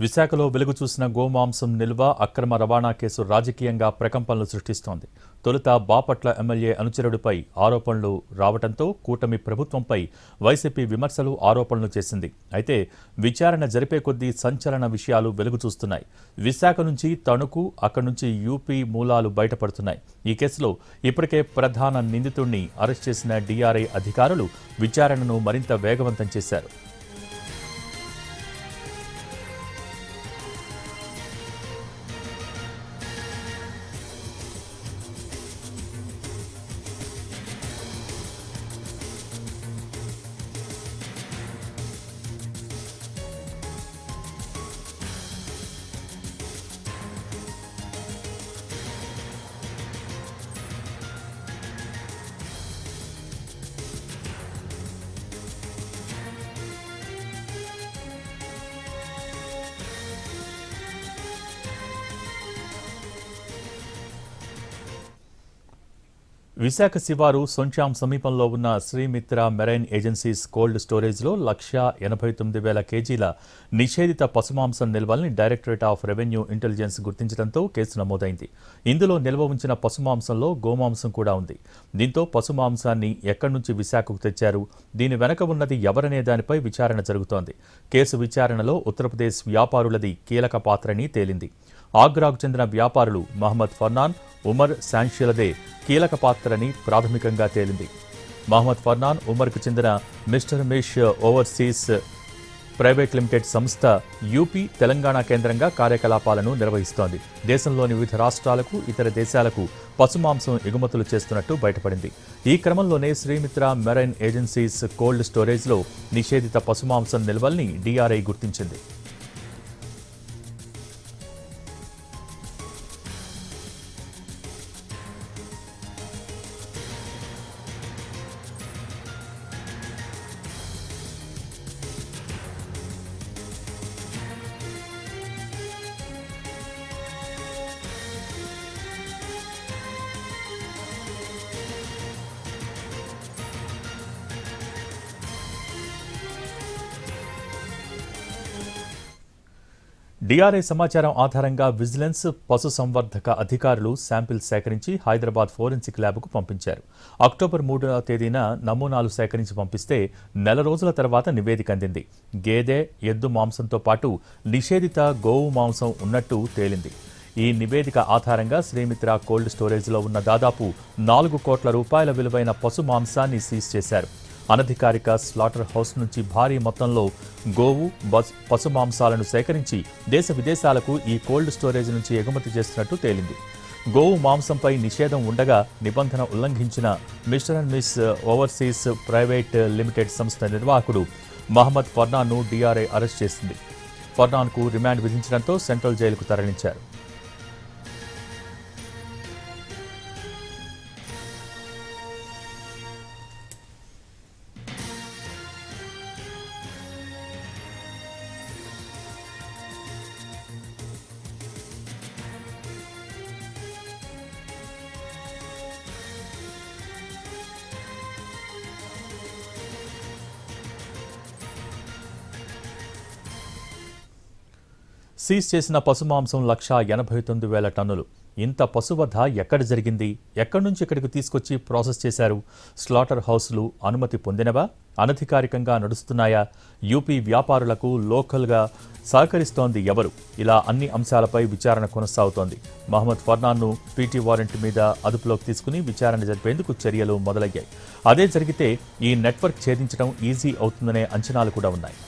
విశాఖలో వెలుగు చూసిన గోమాంసం నిల్వ అక్రమ రవాణా కేసు రాజకీయంగా ప్రకంపనలు సృష్టిస్తోంది. తొలుత బాపట్ల ఎమ్మెల్యే అనుచరుడిపై ఆరోపణలు రావడంతో కూటమి ప్రభుత్వంపై వైసీపీ విమర్శలు ఆరోపణలు చేసింది. అయితే విచారణ జరిపే కొద్దీ సంచలన విషయాలు వెలుగు చూస్తున్నాయి. విశాఖ నుంచి తణుకు అక్కడి నుంచి యూపీ మూలాలు బయటపడుతున్నాయి. ఈ కేసులో ఇప్పటికే ప్రధాన నిందితుడిని అరెస్ట్ చేసిన డిఆర్ఐ అధికారులు విచారణను మరింత వేగవంతం చేశారు. విశాఖ శివారు సొంచాం సమీపంలో ఉన్న శ్రీమిత్ర మెరైన్ ఏజెన్సీస్ కోల్డ్ స్టోరేజ్లో లక్ష ఎనభై తొమ్మిది వేల కేజీల నిషేధిత పశుమాంసం నిల్వల్ని డైరెక్టరేట్ ఆఫ్ రెవెన్యూ ఇంటెలిజెన్స్ గుర్తించడంతో కేసు నమోదైంది. ఇందులో నిల్వ ఉంచిన పశుమాంసంలో గోమాంసం కూడా ఉంది. దీంతో పశుమాంసాన్ని ఎక్కడి నుంచి విశాఖకు తెచ్చారు? దీని వెనక ఉన్నది ఎవరనే దానిపై విచారణ జరుగుతోంది. కేసు విచారణలో ఉత్తరప్రదేశ్ వ్యాపారులది కీలక పాత్రని తేలింది. ఆగ్రాకు చెందిన వ్యాపారులు మహమ్మద్ ఫర్నాన్ ఉమర్ శాన్షిలదే కీలక పాత్రని ప్రాథమికంగా తేలింది. మహమ్మద్ ఫర్నాన్ ఉమర్కు చెందిన mister miss overseas private limited సంస్థ యూపీ తెలంగాణ కేంద్రంగా కార్యకలాపాలను నిర్వహిస్తోంది. దేశంలోని వివిధ రాష్ట్రాలకు ఇతర దేశాలకు పశుమాంసం ఎగుమతులు చేస్తున్నట్టు బయటపడింది. ఈ క్రమంలోనే శ్రీమిత్ర మెరైన్ ఏజెన్సీస్ కోల్డ్ స్టోరేజ్లో నిషేధిత పశుమాంసం నిల్వల్ని డీఆర్ఐ గుర్తించింది. డిఆర్ఐ సమాచారం ఆధారంగా విజిలెన్స్ పశుసంవర్ధక అధికారులు శాంపిల్ సేకరించి హైదరాబాద్ ఫోరెన్సిక్ ల్యాబ్కు పంపించారు. అక్టోబర్ మూడవ తేదీన నమూనాలు సేకరించి పంపిస్తే నెల రోజుల తర్వాత నివేదిక అందింది. గేదె ఎద్దు మాంసంతో పాటు నిషేధిత గోవు మాంసం ఉన్నట్టు తేలింది. ఈ నివేదిక ఆధారంగా శ్రీమిత్ర కోల్డ్ స్టోరేజ్లో ఉన్న దాదాపు నాలుగు కోట్ల రూపాయల విలువైన పశు మాంసాన్ని సీజ్ చేశారు. అనధికారిక స్లాటర్ హౌస్ నుంచి భారీ మొత్తంలో గోవు పశు మాంసాలను సేకరించి దేశ విదేశాలకు ఈ కోల్డ్ స్టోరేజ్ నుంచి ఎగుమతి చేస్తున్నట్టు తేలింది. గోవు మాంసంపై నిషేధం ఉండగా నిబంధన ఉల్లంఘించిన mister and miss overseas private limited సంస్థ నిర్వాహకుడు మహమ్మద్ ఫర్నాన్ను డిఆర్ఐ అరెస్ట్ చేసింది. ఫర్నాన్కు రిమాండ్ విధించడంతో సెంట్రల్ జైలుకు తరలించారు. సీజ్ చేసిన పశుమాంసం లక్ష ఎనభై తొమ్మిది వేల టన్నులు. ఇంత పశువధ ఎక్కడ జరిగింది? ఎక్కడి నుంచి ఇక్కడికి తీసుకొచ్చి ప్రాసెస్ చేశారు? స్లాటర్ హౌస్లు అనుమతి పొందినవా? అనధికారికంగా నడుస్తున్నాయా? యూపీ వ్యాపారులకు లోకల్గా సహకరిస్తోంది ఎవరు? ఇలా అన్ని అంశాలపై విచారణ కొనసాగుతోంది. మహమ్మద్ ఫర్నాన్ను పీటీ వారెంట్ మీద అదుపులోకి తీసుకుని విచారణ జరిపేందుకు చర్యలు మొదలయ్యాయి. అదే జరిగితే ఈ నెట్వర్క్ ఛేదించడం ఈజీ అవుతుందనే అంచనాలు కూడా ఉన్నాయి.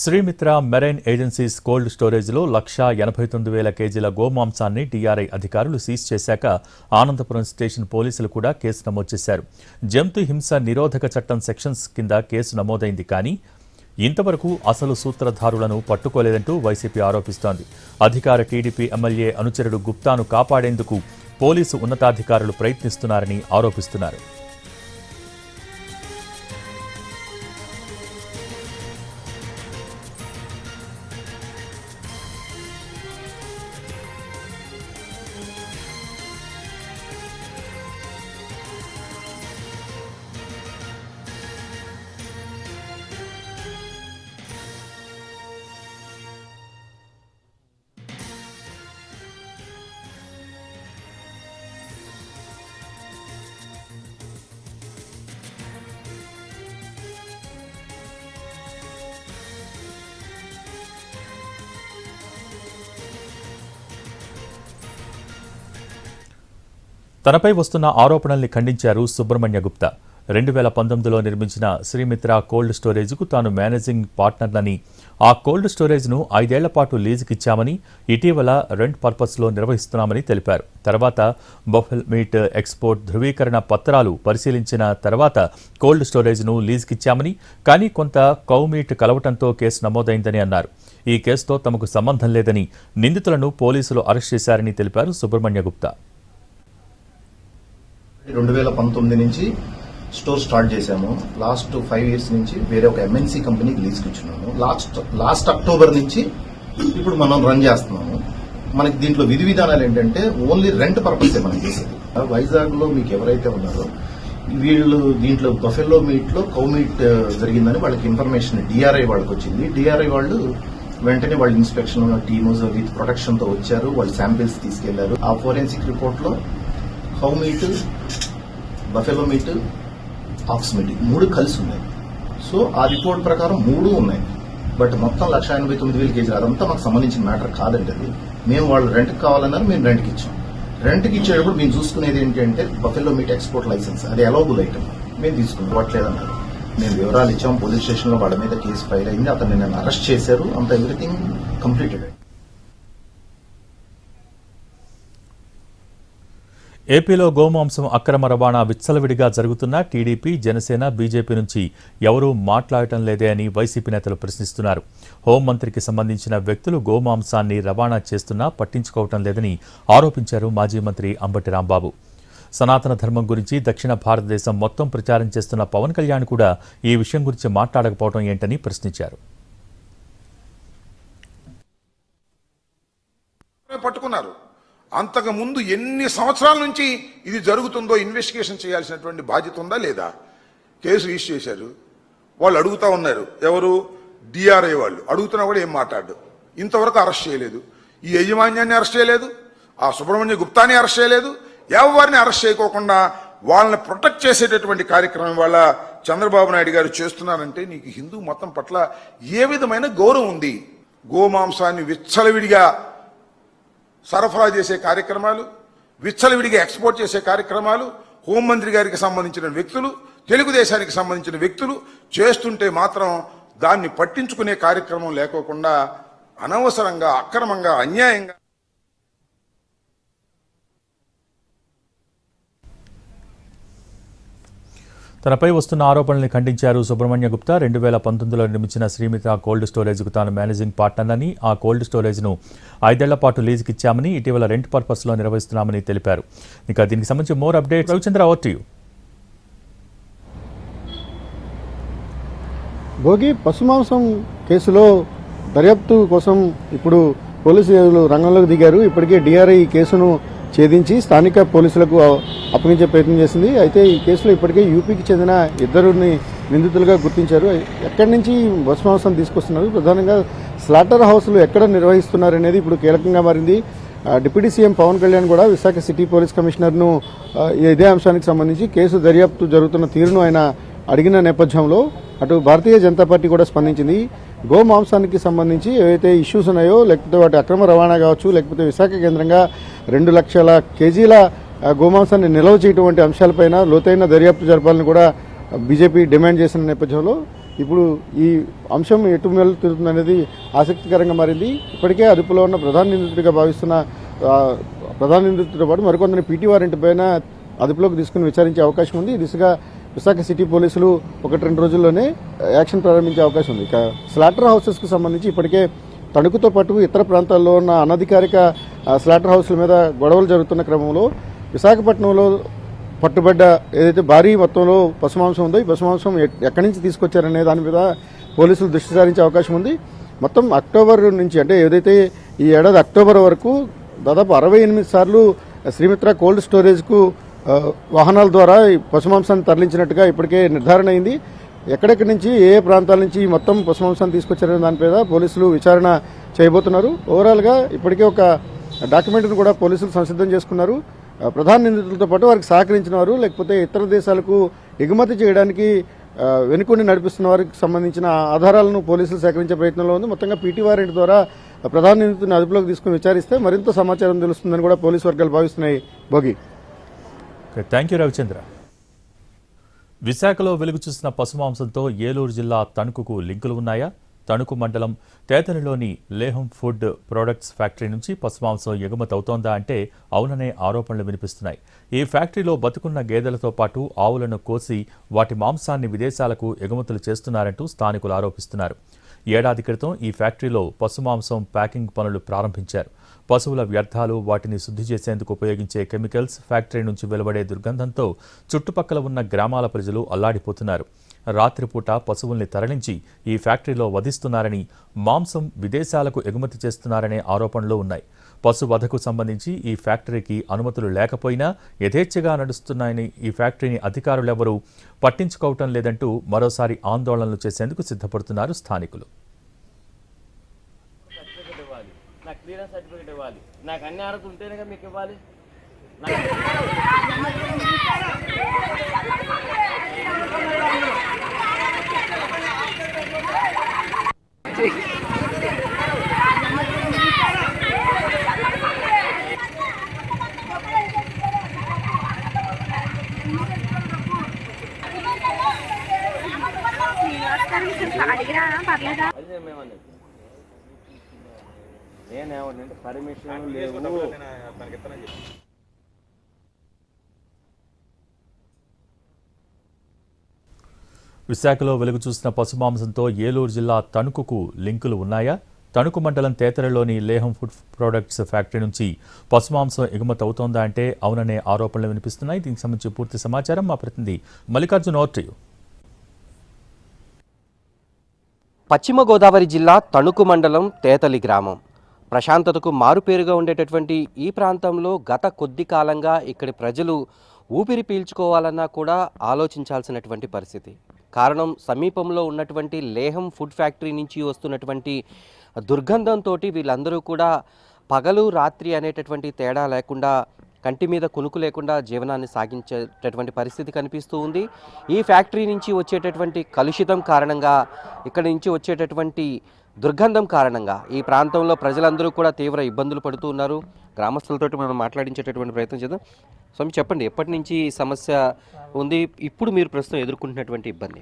శ్రీమిత్ర మెరైన్ ఏజెన్సీస్ కోల్డ్ స్టోరేజ్లో లక్షా ఎనభై తొమ్మిది వేల కేజీల గోమాంసాన్ని టీఆర్ఐ అధికారులు సీజ్ చేశాక ఆనందపురం స్టేషన్ పోలీసులు కూడా కేసు నమోదు చేశారు. జంతు హింస నిరోధక చట్టం సెక్షన్స్ కింద కేసు నమోదైంది కానీ ఇంతవరకు అసలు సూత్రధారులను పట్టుకోలేదంటూ వైసీపీ ఆరోపిస్తోంది. అధికార టీడీపీ ఎమ్మెల్యే అనుచరుడు గుప్తాను కాపాడేందుకు పోలీసు ఉన్నతాధికారులు ప్రయత్నిస్తున్నారని ఆరోపిస్తున్నారు. తనపై వస్తున్న ఆరోపణల్ని ఖండించారు సుబ్రహ్మణ్య గుప్తా. రెండు వేల పంతొమ్మిదిలో నిర్మించిన శ్రీమిత్ర కోల్డ్ స్టోరేజ్కు తాను మేనేజింగ్ పార్ట్నర్లని. ఆ కోల్డ్ స్టోరేజ్ను ఐదేళ్ళ పాటు లీజుకిచ్చామని ఇటీవల రెంట్ పర్పస్లో నిర్వహిస్తున్నామని తెలిపారు. తర్వాత బఫెల్ మీట్ ఎక్స్పోర్ట్ ధృవీకరణ పత్రాలు పరిశీలించిన తర్వాత కోల్డ్ స్టోరేజ్ను లీజుకిచ్చామని కానీ కొంత కౌ మీట్ కలవటంతో కేసు నమోదైందని అన్నారు. ఈ కేసుతో తమకు సంబంధం లేదని నిందితులను పోలీసులు అరెస్ట్ చేశారని తెలిపారు సుబ్రహ్మణ్య గుప్తా. రెండు వేల పంతొమ్మిది నుంచి స్టోర్ స్టార్ట్ చేశాము. లాస్ట్ ఫైవ్ ఇయర్స్ నుంచి వేరే ఒక ఎంఎన్సీ కంపెనీకి లీజ్కి ఇచ్చినాము. లాస్ట్ లాస్ట్ అక్టోబర్ నుంచి ఇప్పుడు మనం రన్ చేస్తున్నాము. మనకి దీంట్లో విధి విధానాలు ఏంటంటే ఓన్లీ రెంట్ పర్పస్ మనం చేసేది. వైజాగ్లో మీకు ఎవరైతే ఉన్నారో వీళ్ళు దీంట్లో బఫెల్లో మీట్లో కౌ మీట్ జరిగిందని వాళ్ళకి ఇన్ఫర్మేషన్ డిఆర్ఐ వాళ్ళకి వచ్చింది. డిఆర్ఐ వాళ్ళు వెంటనే వాళ్ళ ఇన్స్పెక్షన్ టీమ్స్ విత్ ప్రొటెక్షన్తో వచ్చారు. వాళ్ళు శాంపిల్స్ తీసుకెళ్ళారు. ఆ ఫోరెన్సిక్ రిపోర్ట్లో cow meat buffalo meat ox meat మూడు కలిసి ఉన్నాయి. సో ఆ రిపోర్ట్ ప్రకారం మూడు ఉన్నాయి. బట్ మొత్తం లక్ష ఎనభై తొమ్మిది వేల కేజీలు. అదంతా మాకు సంబంధించిన మ్యాటర్ కాదండి అది. మేము వాళ్ళు రెంట్కి కావాలన్నారు మేము రెంట్కి ఇచ్చాం. రెంట్కి ఇచ్చేటప్పుడు మేము చూసుకునేది ఏంటంటే బఫెలో మీట్ ఎక్స్పోర్ట్ లైసెన్స్ అది అలౌబుల్ ఐటమ్ మేము తీసుకున్నాం. ఇవ్వట్లేదన్నారు మేము వివరాలు ఇచ్చాం. పోలీస్ స్టేషన్లో వాళ్ళ మీద కేసు ఫైల్ అయింది. అతన్ని నేను అరెస్ట్ చేశారు. అంత ఎవ్రీథింగ్ కంప్లీటెడ్ ఏపీలో గోమాంసం అక్రమ రవాణా విచ్చలవిడిగా జరుగుతున్నా టీడీపీ జనసేన బీజేపీ నుంచి ఎవరూ మాట్లాడటం లేదే అని వైసీపీ నేతలు ప్రశ్నిస్తున్నారు. హోంమంత్రికి సంబంధించిన వ్యక్తులు గోమాంసాన్ని రవాణా చేస్తున్నా పట్టించుకోవటం లేదని ఆరోపించారు మాజీ మంత్రి అంబటి రాంబాబు. సనాతన ధర్మం గురించి దక్షిణ భారతదేశం మొత్తం ప్రచారం చేస్తున్న పవన్ కళ్యాణ్ కూడా ఈ విషయం గురించి మాట్లాడకపోవడం ఏంటని ప్రశ్నించారు. పట్టుకున్నారు. అంతకు ముందు ఎన్ని సంవత్సరాల నుంచి ఇది జరుగుతుందో ఇన్వెస్టిగేషన్ చేయాల్సినటువంటి బాధ్యత ఉందా లేదా? కేసు రిజిస్టర్ చేశారు. వాళ్ళు అడుగుతా ఉన్నారు. ఎవరు? డిఆర్ఐ వాళ్ళు. అడుగుతున్నా కూడా ఏం మాట్లాడు ఇంతవరకు అరెస్ట్ చేయలేదు. ఈ యజమాన్యాన్ని అరెస్ట్ చేయలేదు. ఆ సుబ్రహ్మణ్య గుప్తాని అరెస్ట్ చేయలేదు. ఎవరిని అరెస్ట్ చేయకోకుండా వాళ్ళని ప్రొటెక్ట్ చేసేటటువంటి కార్యక్రమం వాళ్ళ చంద్రబాబు నాయుడు గారు చేస్తున్నారంటే నీకు హిందూ మతం పట్ల ఏ విధమైన గౌరవం ఉంది? గోమాంసాన్ని విచ్చలవిడిగా సరఫరా చేసే కార్యక్రమాలు విచ్చలవిడిగా ఎక్స్పోర్ట్ చేసే కార్యక్రమాలు హోంమంత్రి గారికి సంబంధించిన వ్యక్తులు తెలుగుదేశానికి సంబంధించిన వ్యక్తులు చేస్తుంటే మాత్రం దాన్ని పట్టించుకునే కార్యక్రమం లేకోకుండా అనవసరంగా అక్రమంగా అన్యాయంగా తనపై వస్తున్న ఆరోపణల్ని ఖండించారు సుబ్రహ్మణ్య గుప్తా. రెండు వేల పంతొమ్మిదిలో నిర్మించిన శ్రీమిత కోల్డ్ స్టోరేజ్కు తాను మేనేజింగ్ పార్ట్నర్ని ఆ కోల్డ్ స్టోరేజ్ను ఐదేళ్ళ పాటు లీజుకి ఇచ్చామని ఇటీవల రెంట్ పర్పస్లో నిర్వహిస్తున్నామని తెలిపారు. ఇంకా దీనికి సంబంధించి more update Ravichandra over to Bhogi పశుమాంసం కేసులో దర్యాప్తు కోసం ఇప్పుడు పోలీసులు రంగంలోకి దిగారు. ఇప్పటికే డిఆర్ఐ కేసును ఛేదించి స్థానిక పోలీసులకు అప్పగించే ప్రయత్నం చేసింది. అయితే ఈ కేసులో ఇప్పటికే యూపీకి చెందిన ఇద్దరుని నిందితులుగా గుర్తించారు. ఎక్కడి నుంచి భస్మాంసం తీసుకొస్తున్నారు? ప్రధానంగా స్లాటర్ హౌస్లు ఎక్కడ నిర్వహిస్తున్నారు అనేది ఇప్పుడు కీలకంగా మారింది. డిప్యూటీ సీఎం పవన్ కళ్యాణ్ కూడా విశాఖ సిటీ పోలీస్ కమిషనర్ను ఇదే అంశానికి సంబంధించి కేసు దర్యాప్తు జరుగుతున్న తీరును ఆయన అడిగిన నేపథ్యంలో అటు భారతీయ జనతా పార్టీ కూడా స్పందించింది. గో మాంసానికి సంబంధించి ఏవైతే ఇష్యూస్ ఉన్నాయో లేకపోతే వాటి అక్రమ రవాణా కావచ్చు లేకపోతే విశాఖ కేంద్రంగా రెండు లక్షల కేజీల గోమాంసాన్ని నిల్వ చేయటం వంటి అంశాలపైన లోతైన దర్యాప్తు జరపాలని కూడా బీజేపీ డిమాండ్ చేసిన నేపథ్యంలో ఇప్పుడు ఈ అంశం ఎటు వెళ్తుంది అనేది ఆసక్తికరంగా మారింది. ఇప్పటికే అదుపులో ఉన్న ప్రధాన నిందితుడిగా భావిస్తున్న ప్రధాన నిందితుడితో పాటు మరికొందరు పీటీ వారెంట్ పైన అదుపులోకి తీసుకుని విచారించే అవకాశం ఉంది. ఈ దిశగా విశాఖ సిటీ పోలీసులు ఒకటి రెండు రోజుల్లోనే యాక్షన్ ప్రారంభించే అవకాశం ఉంది. ఇక స్లాటర్ హౌసెస్కు సంబంధించి ఇప్పటికే తణుకుతో పాటు ఇతర ప్రాంతాల్లో ఉన్న అనధికారిక స్లాటర్ హౌస్ల మీద గొడవలు జరుగుతున్న క్రమంలో విశాఖపట్నంలో పట్టుబడ్డ ఏదైతే భారీ మొత్తంలో పశుమాంసం ఉందో ఈ పశుమాంసం ఎక్కడి నుంచి తీసుకొచ్చారనే దాని మీద పోలీసులు దృష్టి సారించే అవకాశం ఉంది. మొత్తం అక్టోబర్ నుంచి అంటే ఏదైతే ఈ ఏడాది అక్టోబర్ వరకు దాదాపు అరవై ఎనిమిది సార్లు శ్రీమిత్ర కోల్డ్ స్టోరేజ్కు వాహనాల ద్వారా పశుమాంసాన్ని తరలించినట్టుగా ఇప్పటికే నిర్ధారణ అయింది. ఎక్కడెక్కడి నుంచి ఏ ఏ ప్రాంతాల నుంచి మొత్తం పశుమాంసాన్ని తీసుకొచ్చారనే దానిపై పోలీసులు విచారణ చేయబోతున్నారు. ఓవరాల్గా ఇప్పటికే ఒక డాక్యుమెంట్ను కూడా పోలీసులు సంసిద్ధం చేసుకున్నారు. ప్రధాన నిందితులతో పాటు వారికి సహకరించిన వారు లేకపోతే ఇతర దేశాలకు ఎగుమతి చేయడానికి వెనుకొని నడిపిస్తున్న వారికి సంబంధించిన ఆధారాలను పోలీసులు సేకరించే ప్రయత్నంలో ఉంది. మొత్తంగా పీటీ వారెంట్ ద్వారా ప్రధాన నిందితుని అదుపులోకి తీసుకుని విచారిస్తే మరింత సమాచారం తెలుస్తుందని కూడా పోలీసు వర్గాలు భావిస్తున్నాయి. భోగి. థ్యాంక్ యూ రవిచంద్ర విశాఖలో వెలుగు చూసిన పశుమాంసంతో ఏలూరు జిల్లా తణుకుకు లింకులు ఉన్నాయా? తణుకు మండలం తేతనిలోని లేహం ఫుడ్ ప్రొడక్ట్స్ ఫ్యాక్టరీ నుంచి పశుమాంసం ఎగుమతి అవుతోందా అంటే అవుననే ఆరోపణలు వినిపిస్తున్నాయి. ఈ ఫ్యాక్టరీలో బతుకున్న గేదెలతో పాటు ఆవులను కోసి వాటి మాంసాన్ని విదేశాలకు ఎగుమతులు చేస్తున్నారంటూ స్థానికులు ఆరోపిస్తున్నారు. ఏడాది క్రితం ఈ ఫ్యాక్టరీలో పశుమాంసం ప్యాకింగ్ పనులు ప్రారంభించారు. పశువుల వ్యర్థాలు వాటిని శుద్ధి చేసేందుకు ఉపయోగించే కెమికల్స్ ఫ్యాక్టరీ నుంచి వెలువడే దుర్గంధంతో చుట్టుపక్కల ఉన్న గ్రామాల ప్రజలు అల్లాడిపోతున్నారు. రాత్రిపూట పశువుల్ని తరలించి ఈ ఫ్యాక్టరీలో వధిస్తున్నారని మాంసం విదేశాలకు ఎగుమతి చేస్తున్నారనే ఆరోపణలు ఉన్నాయి. పశు వధకు సంబంధించి ఈ ఫ్యాక్టరీకి అనుమతులు లేకపోయినా యథేచ్ఛగా నడుస్తున్నాయని ఈ ఫ్యాక్టరీని అధికారులెవరూ పట్టించుకోవటం లేదంటూ మరోసారి ఆందోళనలు చేసేందుకు సిద్ధపడుతున్నారు స్థానికులు సర్టిఫికేట్ ఇవ్వాలి నాకు క్లియరెన్స్ సర్టిఫికేట్ ఇవ్వాలి. నాకు అన్ని అర్హతలు ఉంటేనే మీకు ఇవ్వాలి. అడిగిరా పర్లేదా? అదే మేమన్నది. నేనేమన్నంటే పర్మిషన్ లేవు. విశాఖలో వెలుగు చూసిన పశుమాంసంతో ఏలూరు జిల్లా తణుకుకు లింకులు ఉన్నాయా? తణుకు మండలం తేతరలోని లేహం ఫుడ్ ప్రొడక్ట్స్ ఫ్యాక్టరీ నుంచి పశుమాంసం ఎగుమతి అవుతోందా అంటే అవుననే ఆరోపణలు వినిపిస్తున్నాయి. దీనికి సంబంధించి పూర్తి సమాచారం మా ప్రతినిధి మల్లికార్జున ఓట్రియు పశ్చిమ గోదావరి జిల్లా తణుకు మండలం తేతలి గ్రామం. ప్రశాంతతకు మారుపేరుగా ఉండేటటువంటి ఈ ప్రాంతంలో గత కొద్ది కాలంగా ఇక్కడి ప్రజలు ఊపిరి పీల్చుకోవాలన్నా కూడా ఆలోచించాల్సినటువంటి పరిస్థితి. కారణం సమీపంలో ఉన్నటువంటి లేహం ఫుడ్ ఫ్యాక్టరీ నుంచి వస్తున్నటువంటి దుర్గంధంతో వీళ్ళందరూ కూడా పగలు రాత్రి అనేటటువంటి తేడా లేకుండా కంటి మీద కునుకు లేకుండా జీవనాన్ని సాగించేటటువంటి పరిస్థితి కనిపిస్తూ ఉంది. ఈ ఫ్యాక్టరీ నుంచి వచ్చేటటువంటి కలుషితం కారణంగా ఇక్కడి నుంచి వచ్చేటటువంటి దుర్గంధం కారణంగా ఈ ప్రాంతంలో ప్రజలందరూ కూడా తీవ్ర ఇబ్బందులు పడుతూ ఉన్నారు. గ్రామస్తులతో మనం మాట్లాడించేటటువంటి ప్రయత్నం చేద్దాం. స్వామి చెప్పండి ఎప్పటి నుంచి ఈ సమస్య ఉంది? ఇప్పుడు మీరు ప్రస్తుతం ఎదుర్కొంటున్నటువంటి ఇబ్బంది?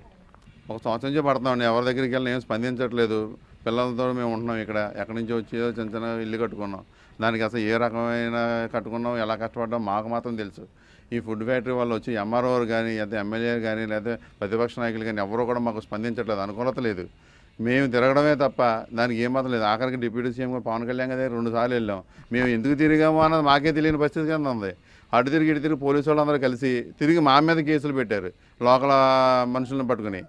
ఒక సంవత్సరం నుంచి పడుతున్నామండి ఎవరి దగ్గరికి వెళ్ళినా ఏం స్పందించట్లేదు. పిల్లలతో మేము ఉంటున్నాం ఇక్కడ. ఎక్కడి నుంచి వచ్చి చిన్న చిన్న ఇల్లు కట్టుకున్నాం. దానికి అసలు ఏ రకమైన కట్టుకున్నాం ఎలా కష్టపడ్డాం మాకు మాత్రం తెలుసు. ఈ ఫుడ్ ఫ్యాక్టరీ వాళ్ళు వచ్చి ఎంఆర్ఓ కానీ లేదా ఎమ్మెల్యే కానీ లేదా ప్రతిపక్ష నాయకులు కానీ ఎవరు కూడా మాకు స్పందించట్లేదు. అనుకూలత లేదు. మేము తిరగడమే తప్ప దానికి ఏమాత్రం లేదు. ఆఖరికి డిప్యూటీ సీఎం పవన్ కళ్యాణ్ గారి రెండు సార్లు వెళ్ళాం. మేము ఎందుకు తిరిగాము అన్నది మాకే తెలియని పరిస్థితి కింద ఉంది. అటు తిరిగి ఇటు తిరిగి పోలీసు వాళ్ళందరూ కలిసి తిరిగి మా మీద కేసులు పెట్టారు. లోకల్ మనుషులను పట్టుకుని.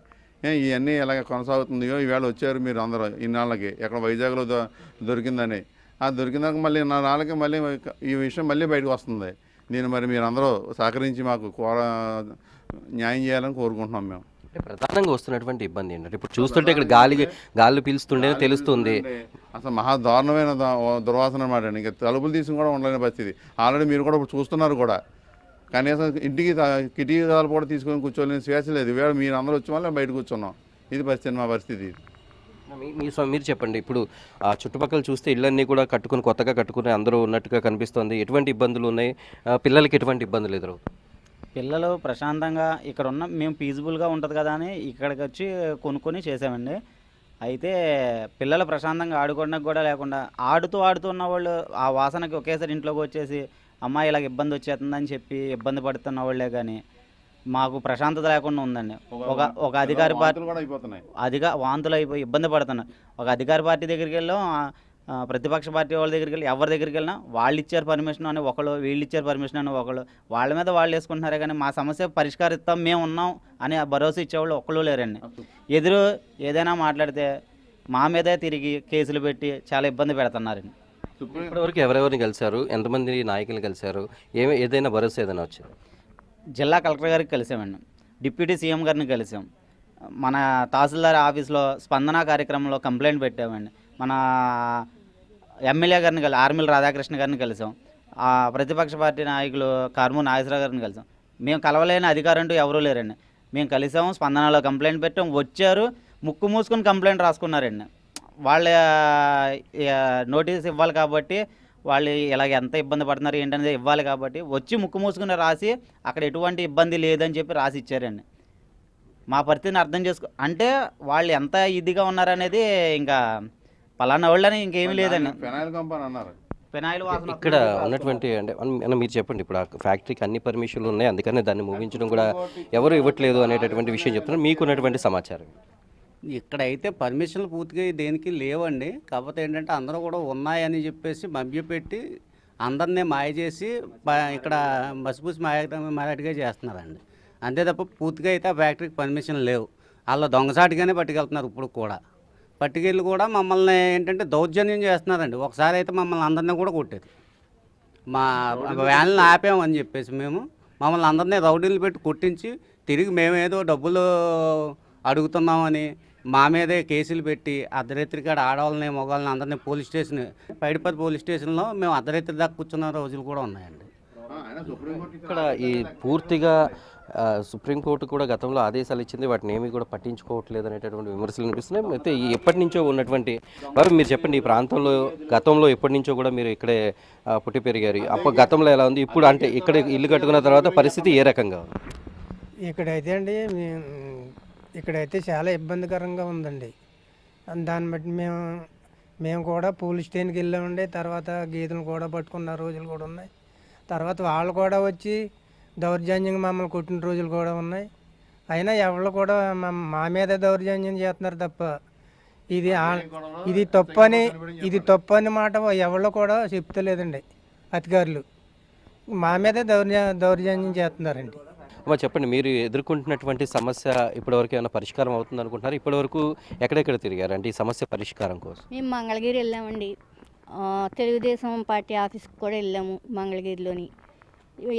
ఇవన్నీ ఎలాగ కొనసాగుతుందో ఈవేళ వచ్చారు మీరు అందరూ ఇన్నాళ్ళకి. ఎక్కడ వైజాగ్లో దొ- దొరికిందని. ఆ దొరికినాక మళ్ళీ నా నాళ్ళకి మళ్ళీ ఈ విషయం మళ్ళీ బయటకు వస్తుంది. నేను మరి మీరు అందరూ సహకరించి మాకు కోర న్యాయం చేయాలని కోరుకుంటున్నాం మేము. ప్రధానంగా వస్తున్నటువంటి ఇబ్బంది ఏంటంటే ఇప్పుడు చూస్తుంటే ఇక్కడ గాలి గాలి పీలుస్తుండే తెలుస్తుంది. అసలు మహా దారుణమైన దుర్వాసన అనమాట ఇంకా తలుపులు తీసుకుని కూడా ఉండలేని పరిస్థితి. ఆల్రెడీ మీరు కూడా ఇప్పుడు చూస్తున్నారు కూడా. కనీసం ఇంటికి కిటికీ తలుపు కూడా తీసుకొని కూర్చోలేని స్వేచ్ఛ లేదు. ఇవాళ మీరు అందరూ వచ్చి వల్ల బయట కూర్చున్నాం. ఇది పరిస్థితి మా పరిస్థితి. మీ- మీ స్వ- మీరు చెప్పండి. ఇప్పుడు ఆ చుట్టుపక్కల చూస్తే ఇళ్ళన్నీ కూడా కట్టుకుని కొత్తగా కట్టుకుని అందరూ ఉన్నట్టుగా కనిపిస్తోంది. ఎటువంటి ఇబ్బందులు ఉన్నాయి? పిల్లలకి ఎటువంటి ఇబ్బందులు ఎదురు పిల్లలు ప్రశాంతంగా ఇక్కడ ఉన్న మేము పీజుబుల్గా ఉంటుంది కదా అని ఇక్కడికి వచ్చి కొనుక్కొని చేసామండి. అయితే పిల్లలు ప్రశాంతంగా ఆడుకోవడానికి కూడా లేకుండా ఆడుతూ ఆడుతూ ఉన్న వాళ్ళు ఆ వాసనకి ఒకేసారి ఇంట్లోకి వచ్చేసి అమ్మ ఇలాగ ఇబ్బంది వచ్చేస్తుందని చెప్పి ఇబ్బంది పడుతున్న వాళ్ళే కానీ మాకు ప్రశాంతత లేకుండా ఉందండి. ఒక ఒక అధికారి పార్టీ వాంతులు కూడా అయిపోతున్నాయి. అధిక వాంతులు అయిపోయి ఇబ్బంది పడుతున్నారు ఒక అధికార పార్టీ దగ్గరికి వెళ్ళాం ప్రతిపక్ష పార్టీ వాళ్ళ దగ్గరికి వెళ్ళి ఎవరి దగ్గరికి వెళ్ళినా వాళ్ళు ఇచ్చారు పర్మిషన్ అని ఒకళ్ళు వీళ్ళు ఇచ్చారు పర్మిషన్ అని ఒకళ్ళు వాళ్ళ మీద వాళ్ళు వేసుకుంటున్నారే కానీ మా సమస్య పరిష్కరిస్తాం మేము ఉన్నాం అని ఆ భరోసా ఇచ్చేవాళ్ళు ఒక్కళ్ళు లేరండి. ఎదురు ఏదైనా మాట్లాడితే మా మీదే తిరిగి కేసులు పెట్టి చాలా ఇబ్బంది పెడుతున్నారండి. ఇప్పటివరకు ఎవరెవరిని కలిశారు? ఎంతమంది నాయకులు కలిశారు? ఏమి ఏదైనా భరోసా ఏదైనా వచ్చింది జిల్లా కలెక్టర్ గారికి కలిసామండి. డిప్యూటీ సీఎం గారిని కలిసాం. మన తహసీల్దార్ ఆఫీస్లో స్పందన కార్యక్రమంలో కంప్లైంట్ పెట్టామండి. మన ఎమ్మెల్యే గారిని కలిసి ఆర్మిల్ రాధాకృష్ణ గారిని కలిసాం. ఆ ప్రతిపక్ష పార్టీ నాయకులు కర్మూ నాగేశ్వరరావు గారిని కలిసాం. మేము కలవలేని అధికారంటూ ఎవరూ లేరండి. మేము కలిసాము స్పందనలో కంప్లైంట్ పెట్టాం వచ్చారు ముక్కు మూసుకొని కంప్లైంట్ రాసుకున్నారండి. వాళ్ళ నోటీస్ ఇవ్వాలి కాబట్టి వాళ్ళు ఇలాగ ఎంత ఇబ్బంది పడుతున్నారు ఏంటనేది ఇవ్వాలి కాబట్టి వచ్చి ముక్కు మూసుకుని రాసి అక్కడ ఎటువంటి ఇబ్బంది లేదని చెప్పి రాసి ఇచ్చారండి. మా పరిస్థితిని అర్థం చేసుకో అంటే వాళ్ళు ఎంత ఇదిగా ఉన్నారనేది ఇంకా పలానా వాళ్ళని ఇంకేమీ లేదండి ఫెనాయిల్ కంపెనీ అన్నారు. ఫినాయిల్ వాసన ఇక్కడ ఉన్నటువంటి అంటే మీరు చెప్పండి ఇప్పుడు ఆ ఫ్యాక్టరీకి అన్ని పర్మిషన్లు ఉన్నాయి అందుకనే దాన్ని ముగించడం కూడా ఎవరు ఇవ్వట్లేదు అనేటటువంటి విషయం చెప్తున్నారు. మీకు ఉన్నటువంటి సమాచారం ఇక్కడైతే పర్మిషన్లు పూర్తిగా దేనికి లేవండి. కాకపోతే ఏంటంటే అందరూ కూడా ఉన్నాయని చెప్పేసి మభ్యపెట్టి అందరినీ మాయ చేసి ప- ఇక్కడ మసిపూసి మాయ మాయటిగా చేస్తున్నారండి. అంతే తప్ప పూర్తిగా అయితే ఆ ఫ్యాక్టరీకి పర్మిషన్ లేవు. వాళ్ళు దొంగసాటిగానే పట్టుకెళ్తున్నారు ఇప్పుడు కూడా. పట్టుకెళ్ళి కూడా మమ్మల్ని ఏంటంటే దౌర్జన్యం చేస్తున్నారండి. ఒకసారి అయితే మమ్మల్ని అందరినీ కూడా కొట్టేది. మా వ్యాన్లను ఆపామని చెప్పేసి మేము మమ్మల్ని అందరినీ రౌడీలు పెట్టి కొట్టించి తిరిగి మేమేదో డబ్బులు అడుగుతున్నామని మా మీదే కేసులు పెట్టి అర్ధరాత్రి కాడ ఆడవాళ్ళని మగవాళ్ళని అందరినీ పోలీస్ స్టేషన్ పైడిపతి పోలీస్ స్టేషన్లో మేము అర్ధరాత్రి దాకా కూర్చున్న రోజులు కూడా ఉన్నాయండి. ఇక్కడ ఈ పూర్తిగా సుప్రీంకోర్టు కూడా గతంలో ఆదేశాలు ఇచ్చింది వాటిని ఏమీ కూడా పట్టించుకోవట్లేదు అనేటటువంటి విమర్శలు వినిపిస్తున్నాయి. అయితే ఎప్పటి నుంచో ఉన్నటువంటి బాబు మీరు చెప్పండి ఈ ప్రాంతంలో గతంలో ఎప్పటి నుంచో కూడా మీరు ఇక్కడే పుట్టి పెరిగారు. అప్పుడు గతంలో ఎలా ఉంది? ఇప్పుడు అంటే ఇక్కడ ఇల్లు కట్టుకున్న తర్వాత పరిస్థితి ఏ రకంగా ఇక్కడైతే అండి మేము ఇక్కడైతే చాలా ఇబ్బందికరంగా ఉందండి. దాన్ని బట్టి మేము మేము కూడా పోలీస్ స్టేషన్కి వెళ్ళామండి. తర్వాత గీతలు కూడా పట్టుకున్న రోజులు కూడా ఉన్నాయి. తర్వాత వాళ్ళు కూడా వచ్చి దౌర్జన్యంగా మమ్మల్ని కొట్టిన రోజులు కూడా ఉన్నాయి. అయినా ఎవరు కూడా మా- మీద దౌర్జన్యం చేస్తున్నారు తప్ప ఇది ఇది తప్పు అని ఇది తప్పు అని మాట ఎవరు కూడా చెప్తలేదండి అధికారులు. మా మీదే దౌర్జ దౌర్జన్యం చేస్తున్నారండి. అమ్మా చెప్పండి మీరు ఎదుర్కొంటున్నటువంటి సమస్య ఇప్పటివరకు ఏమైనా పరిష్కారం అవుతుంది అనుకుంటున్నారు? ఇప్పటివరకు ఎక్కడెక్కడ తిరిగారు అంటే ఈ సమస్య పరిష్కారం కోసం? మేము మంగళగిరి వెళ్ళామండి. తెలుగుదేశం పార్టీ ఆఫీస్కి కూడా వెళ్ళాము మంగళగిరిలోని.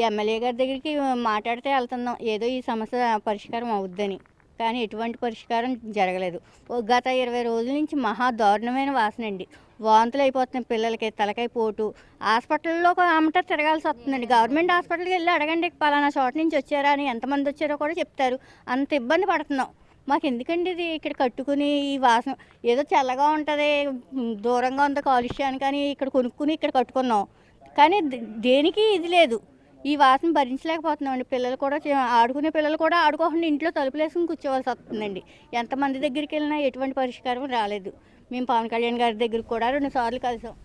ఎమ్మెల్యే గారి దగ్గరికి మాట్లాడితే వెళ్తున్నాం. ఏదో ఈ సమస్య పరిష్కారం అవుద్దని. కానీ ఎటువంటి పరిష్కారం జరగలేదు. ఓ గత ఇరవై రోజుల నుంచి మహా దారుణమైన వాసన అండి. వాంతులు అయిపోతున్నాయి పిల్లలకి తలకాయ పోటు. హాస్పిటల్లో అమ్మట తిరగాల్సి వస్తుందండి. గవర్నమెంట్ హాస్పిటల్కి వెళ్ళి అడగండి పలానా చోట నుంచి వచ్చారా అని ఎంతమంది వచ్చారో కూడా చెప్తారు. అంత ఇబ్బంది పడుతున్నాం. మాకు ఎందుకండి ఇది? ఇక్కడ కట్టుకుని ఈ వాసన. ఏదో చల్లగా ఉంటుంది దూరంగా ఉంది కాలుష్యానికి కానీ ఇక్కడ కొనుక్కుని ఇక్కడ కట్టుకున్నాం. కానీ దేనికి ఇది లేదు. ఈ వాసన భరించలేకపోతున్నామండి. పిల్లలు కూడా ఆడుకునే పిల్లలు కూడా ఆడుకోకుండా ఇంట్లో తలుపులేసుకుని కూర్చోవలసి వస్తుందండి. ఎంతమంది దగ్గరికి వెళ్ళినా ఎటువంటి పరిష్కారం రాలేదు. మేము పవన్ కళ్యాణ్ గారి దగ్గరికి కూడా రెండు సార్లు కలిసాం.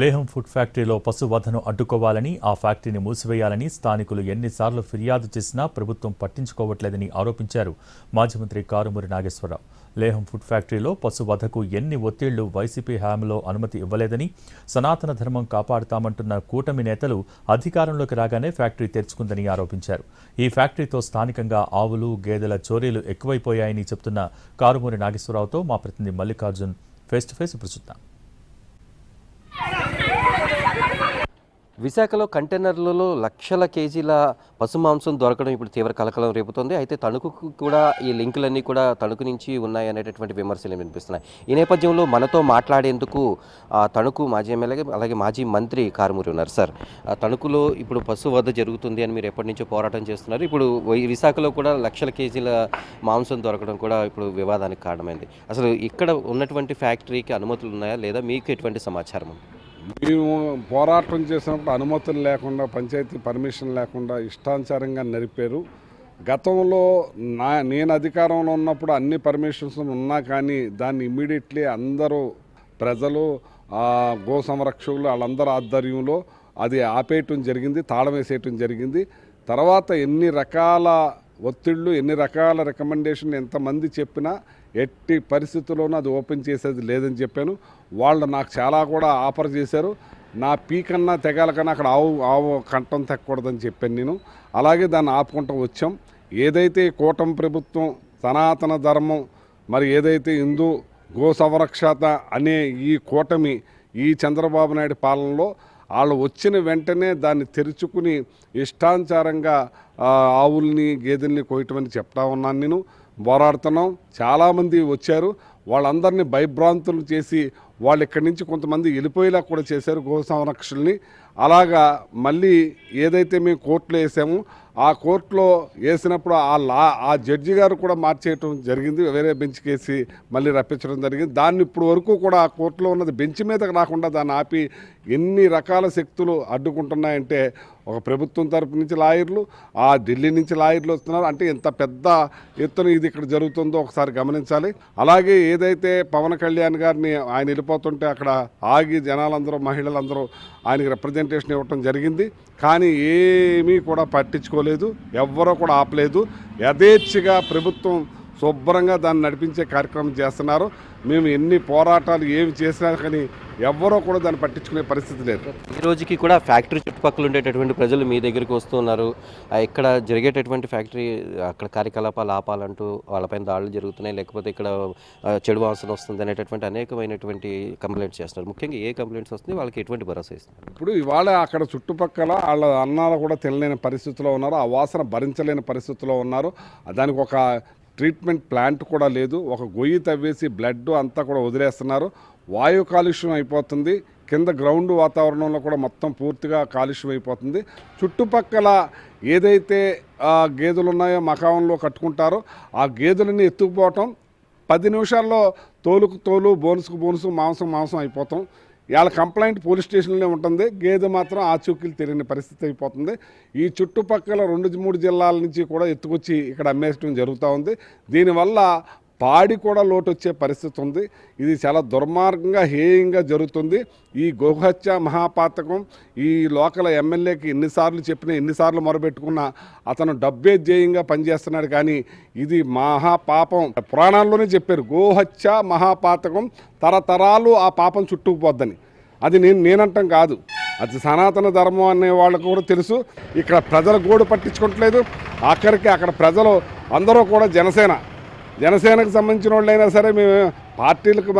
లేహం ఫుడ్ ఫ్యాక్టరీలో పశువధను అడ్డుకోవాలని ఆ ఫ్యాక్టరీని మూసివేయాలని స్థానికులు ఎన్నిసార్లు ఫిర్యాదు చేసినా ప్రభుత్వం పట్టించుకోవట్లేదని ఆరోపించారు మాజీ మంత్రి కారుమూరి నాగేశ్వరరావు. లేహం ఫుడ్ ఫ్యాక్టరీలో పశువధకు ఎన్ని ఒత్తిళ్ళు వైసీపీ హామీలో అనుమతి ఇవ్వలేదని సనాతన ధర్మం కాపాడుతామంటున్న కూటమి నేతలు అధికారంలోకి రాగానే ఫ్యాక్టరీ తెరుచుకుందని ఆరోపించారు. ఈ ఫ్యాక్టరీతో స్థానికంగా ఆవులు గేదెల చోరీలు ఎక్కువైపోయాయని చెప్తున్న కారుమూరి నాగేశ్వరరావుతో మా ప్రతినిధి మల్లికార్జున్ ఫేస్ టు ఫేస్ ఇప్పుడు చూద్దాం. విశాఖలో కంటైనర్లలో లక్షల కేజీల పశు మాంసం దొరకడం ఇప్పుడు తీవ్ర కలకలం రేపుతోంది. అయితే తణుకు కూడా ఈ లింకులన్నీ కూడా తణుకు నుంచి ఉన్నాయి అనేటటువంటి విమర్శలు వినిపిస్తున్నాయి. ఈ నేపథ్యంలో మనతో మాట్లాడేందుకు తణుకు మాజీ ఎమ్మెల్యే అలాగే మాజీ మంత్రి కారుమూరి ఉన్నారు. సార్ ఆ, తణుకులో ఇప్పుడు పశు వద్ద జరుగుతుంది అని మీరు ఎప్పటి నుంచో పోరాటం చేస్తున్నారు. ఇప్పుడు ఈ విశాఖలో కూడా లక్షల కేజీల మాంసం దొరకడం కూడా ఇప్పుడు వివాదానికి కారణమైంది. అసలు ఇక్కడ ఉన్నటువంటి ఫ్యాక్టరీకి అనుమతులు ఉన్నాయా లేదా మీకు ఎటువంటి సమాచారం ఉంది? మేము పోరాటం చేసినప్పుడు అనుమతులు లేకుండా పంచాయతీ పర్మిషన్ లేకుండా ఇష్టానుసారంగా నడిపారు. గతంలో నా నేను అధికారంలో ఉన్నప్పుడు అన్ని పర్మిషన్స్ ఉన్నా కానీ దాన్ని ఇమ్మీడియట్లీ అందరూ ప్రజలు ఆ, గో సంరక్షకులు వాళ్ళందరూ ఆధ్వర్యంలో అది ఆపేయటం జరిగింది తాళం వేసేయటం జరిగింది. తర్వాత ఎన్ని రకాల ఒత్తిళ్ళు ఎన్ని రకాల రికమెండేషన్ ఎంతమంది చెప్పినా ఎట్టి పరిస్థితుల్లోనూ అది ఓపెన్ చేసేది లేదని చెప్పాను. వాళ్ళు నాకు చాలా కూడా ఆఫర్ చేశారు. నా పీకన్నా తెగాల కన్నా అక్కడ ఆవు ఆవు కంఠం తెక్కకూడదని చెప్పాను నేను. అలాగే దాన్ని ఆపుకుంటూ వచ్చాం. ఏదైతే కూటమి ప్రభుత్వం సనాతన ధర్మం మరి ఏదైతే హిందూ గో సంరక్షత అనే ఈ కూటమి ఈ చంద్రబాబు నాయుడు పాలనలో వాళ్ళు వచ్చిన వెంటనే దాన్ని తెరుచుకుని ఇష్టానుసారంగా ఆవుల్ని గేదెల్ని కోయటమని చెప్తా ఉన్నాను నేను. పోరాడుతున్నాం. చాలామంది వచ్చారు. వాళ్ళందరినీ భయభ్రాంతులు చేసి వాళ్ళు ఇక్కడి నుంచి కొంతమంది వెళ్ళిపోయేలా కూడా చేశారు గో సంరక్షణని అలాగా మళ్ళీ ఏదైతే మేము కోర్టులో వేసామో ఆ కోర్టులో వేసినప్పుడు ఆ లా ఆ జడ్జి గారు కూడా మార్చేయటం జరిగింది. వేరే బెంచ్ కేసి మళ్ళీ రప్పించడం జరిగింది. దాన్ని ఇప్పుడు వరకు కూడా ఆ కోర్టులో ఉన్నది బెంచ్ మీదకి రాకుండా దాన్ని ఆపి ఎన్ని రకాల శక్తులు అడ్డుకుంటున్నాయంటే ఒక ప్రభుత్వం తరపు నుంచి లాయర్లు ఆ ఢిల్లీ నుంచి లాయర్లు వస్తున్నారు. అంటే ఎంత పెద్ద ఎత్తున ఇది ఇక్కడ జరుగుతుందో ఒకసారి గమనించాలి. అలాగే ఏదైతే పవన్ కళ్యాణ్ గారిని ఆయన వెళ్ళిపోతుంటే అక్కడ ఆగి జనాలందరూ మహిళలందరూ ఆయనకి రిప్రజెంటేషన్ ఇవ్వటం జరిగింది. కానీ ఏమీ కూడా పట్టించుకోలేదు. ఎవ్వరూ కూడా ఆపలేదు. యథేచ్ఛగా ప్రభుత్వం శుభ్రంగా దాన్ని నడిపించే కార్యక్రమం చేస్తున్నారు. మేము ఎన్ని పోరాటాలు ఏమి చేసినా కానీ ఎవ్వరూ కూడా దాన్ని పట్టించుకునే పరిస్థితి లేదు. ఈ రోజుకి కూడా ఫ్యాక్టరీ చుట్టుపక్కల ఉండేటటువంటి ప్రజలు మీ దగ్గరికి వస్తున్నారు. ఇక్కడ జరిగేటటువంటి ఫ్యాక్టరీ అక్కడ కార్యకలాపాలు ఆపాలంటూ వాళ్ళపైన దాడులు జరుగుతున్నాయి. లేకపోతే ఇక్కడ చెడు వాసన వస్తుంది అనేటటువంటి అనేకమైనటువంటి కంప్లైంట్స్ చేస్తున్నారు. ముఖ్యంగా ఏ కంప్లైంట్స్ వస్తుంది వాళ్ళకి ఎటువంటి భరోసా ఇస్తున్నారు? ఇప్పుడు ఇవాళ అక్కడ చుట్టుపక్కల వాళ్ళ అన్నాలు కూడా తినలేని పరిస్థితిలో ఉన్నారు. ఆ వాసన భరించలేని పరిస్థితిలో ఉన్నారు. దానికి ఒక ట్రీట్మెంట్ ప్లాంట్ కూడా లేదు. ఒక గొయ్యి తవ్వేసి బ్లడ్ అంతా కూడా వదిలేస్తున్నారు. వాయు కాలుష్యం అయిపోతుంది. కింద గ్రౌండ్ వాతావరణంలో కూడా మొత్తం పూర్తిగా కాలుష్యం అయిపోతుంది. చుట్టుపక్కల ఏదైతే ఆ, గేదెలు ఉన్నాయో మకాంలో కట్టుకుంటారో ఆ గేదెలని ఎత్తుకుపోవటం పది నిమిషాల్లో తోలుకు తోలు బోనుసుకు బోనుసు మాంసం మాంసం అయిపోతాం. ఇవాళ కంప్లైంట్ పోలీస్ స్టేషన్లోనే ఉంటుంది. గేదె మాత్రం ఆచూకీలు తెలియని పరిస్థితి అయిపోతుంది. ఈ చుట్టుపక్కల రెండు మూడు జిల్లాల నుంచి కూడా ఎత్తుకొచ్చి ఇక్కడ అమ్మేయడం జరుగుతూ ఉంది. దీనివల్ల పాడి కూడా లోటు వచ్చే పరిస్థితి ఉంది ఇది చాలా దుర్మార్గంగా హేయంగా జరుగుతుంది. ఈ గోహత్య మహాపాతకం ఈ లోకల్ ఎమ్మెల్యేకి ఎన్నిసార్లు చెప్పినా ఎన్నిసార్లు మొరబెట్టుకున్నా అతను డబ్బే ధ్యేయంగా పనిచేస్తున్నాడు. కానీ ఇది మహాపాపం. పురాణాల్లోనే చెప్పారు గోహత్య మహాపాతకం తరతరాలు ఆ పాపం చుట్టుకుపోద్దని అది నేను నేనంటాం కాదు. అది సనాతన ధర్మం అనే వాళ్ళకు కూడా తెలుసు. ఇక్కడ ప్రజలు గోడు పట్టించుకోవట్లేదు. ఆఖరికి అక్కడ ప్రజలు అందరూ కూడా జనసేన. జనసేనకు సంబంధించిన వాళ్ళైనా సరే మేము పార్టీలకు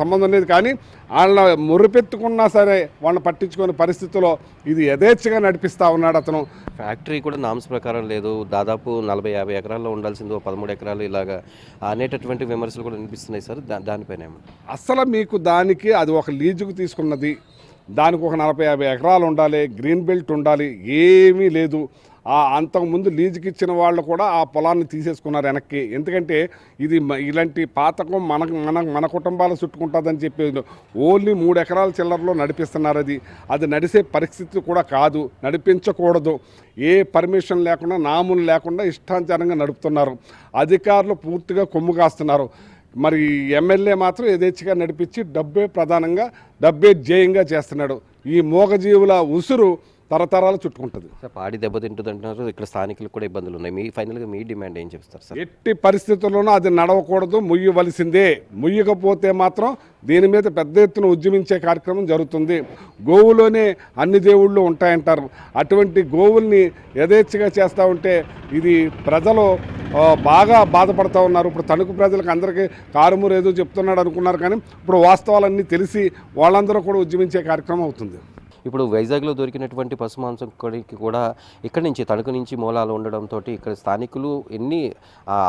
సంబంధం లేదు. కానీ వాళ్ళ మురిపెత్తుకున్నా సరే వాళ్ళని పట్టించుకునే పరిస్థితిలో ఇది యథేచ్ఛగా నడిపిస్తూ ఉన్నాడు అతను. ఫ్యాక్టరీ కూడా నామ్స్ ప్రకారం లేదు. దాదాపు నలభై యాభై ఎకరాల్లో ఉండాల్సింది పదమూడు ఎకరాలు ఇలాగా అనేటటువంటి విమర్శలు కూడా వినిపిస్తున్నాయి సార్. దా దానిపైన అసలు మీకు దానికి అది ఒక లీజుకు తీసుకున్నది. దానికి ఒక నలభై యాభై ఎకరాలు ఉండాలి గ్రీన్ బెల్ట్ ఉండాలి ఏమీ లేదు. అంతకుముందు లీజుకి ఇచ్చిన వాళ్ళు కూడా ఆ పొలాన్ని తీసేసుకున్నారు వెనక్కి. ఎందుకంటే ఇది ఇలాంటి పాతకం మన మన మన కుటుంబాలు చుట్టుకుంటుందని చెప్పేది ఓన్లీ మూడు ఎకరాల చిల్లరలో నడిపిస్తున్నారు అది. అది నడిసే పరిస్థితి కూడా కాదు. నడిపించకూడదు. ఏ పర్మిషన్ లేకుండా నాములు లేకుండా ఇష్టానుసారంగా నడుపుతున్నారు. అధికారులు పూర్తిగా కొమ్ము కాస్తున్నారు. మరి ఎమ్మెల్యే మాత్రం యథేచ్ఛగా నడిపించి డబ్బే ప్రధానంగా డబ్బే జేయంగా చేస్తున్నాడు. ఈ మూగజీవుల ఉసురు తరతరాలు చుట్టుకుంటుంది. సార్ పాడి దెబ్బతింటుంది అంటున్నారు ఇక్కడ స్థానికులకు కూడా ఇబ్బందులు ఉన్నాయి మీ ఫైనల్గా మీ డిమాండ్ ఏం చెప్తారు సార్? ఎట్టి పరిస్థితుల్లోనూ అది నడవకూడదు ముయ్యవలసిందే. ముయ్యకపోతే మాత్రం దీని మీద పెద్ద ఎత్తున ఉద్యమించే కార్యక్రమం జరుగుతుంది. గోవులోనే అన్ని దేవుళ్ళు ఉంటాయంటారు. అటువంటి గోవుల్ని యథేచ్ఛగా చేస్తూ ఉంటే ఇది ప్రజలు బాగా బాధపడుతూ ఉన్నారు. ఇప్పుడు తణుకు ప్రజలకు అందరికీ కారుమూరు ఏదో చెప్తున్నాడు అనుకున్నారు కానీ ఇప్పుడు వాస్తవాలన్నీ తెలిసి వాళ్ళందరూ కూడా ఉద్యమించే కార్యక్రమం అవుతుంది. ఇప్పుడు వైజాగ్లో దొరికినటువంటి పశు మాంసం కూడా ఇక్కడి నుంచి తణుకు నుంచి మూలాలు ఉండడంతో ఇక్కడ స్థానికులు ఎన్ని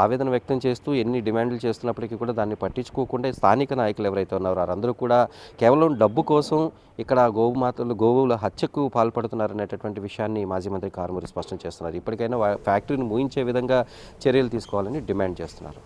ఆవేదన వ్యక్తం చేస్తూ ఎన్ని డిమాండ్లు చేస్తున్నప్పటికీ కూడా దాన్ని పట్టించుకోకుండా స్థానిక నాయకులు ఎవరైతే ఉన్నారో వారందరూ కూడా కేవలం డబ్బు కోసం ఇక్కడ గోవు మాతలు గోవుల హత్యకు పాల్పడుతున్నారనేటటువంటి విషయాన్ని మాజీ మంత్రి కారుమూరి స్పష్టం చేస్తున్నారు. ఇప్పటికైనా ఫ్యాక్టరీని మూయించే విధంగా చర్యలు తీసుకోవాలని డిమాండ్ చేస్తున్నారు.